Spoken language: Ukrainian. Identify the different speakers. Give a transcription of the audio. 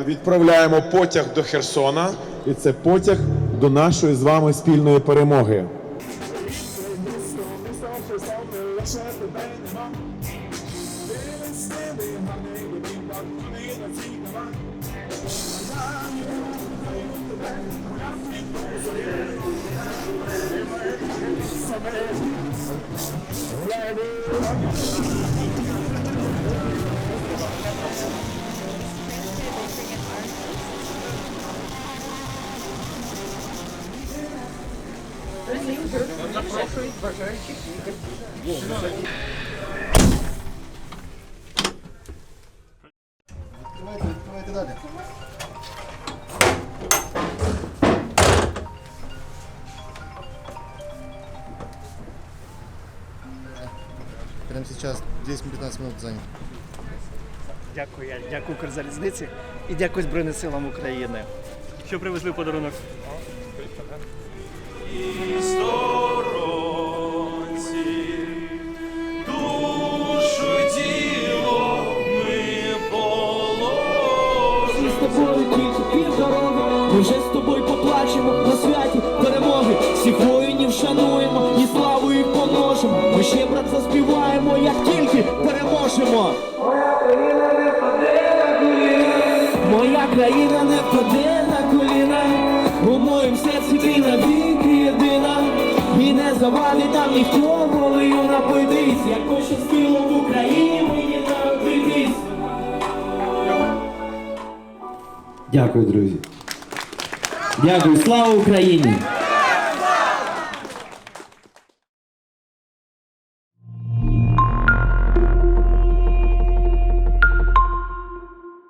Speaker 1: Відправляємо потяг до Херсона, і це потяг до нашої з вами спільної перемоги.
Speaker 2: Відкривайте, відкривайте далі. Прямо сейчас 10-15 минут занят.
Speaker 3: Дякую, я дякую Укрзалізниці і дякую Збройним силам України. Що привезли в подарунок?
Speaker 4: Вже з тобою поплачемо на святі перемоги. Всіх воїнів шануємо і славу їх помножимо. Ми ще брат заспіваємо, як тільки переможемо. Моя країна не впаде на коліна, у моїм серці ти єдина. І там ніхто волею напитись, як пощастило в Україні мені народитись. Дякую, друзі. Дякую, слава Україні!